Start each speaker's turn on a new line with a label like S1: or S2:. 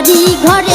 S1: বাড়ি ঘরে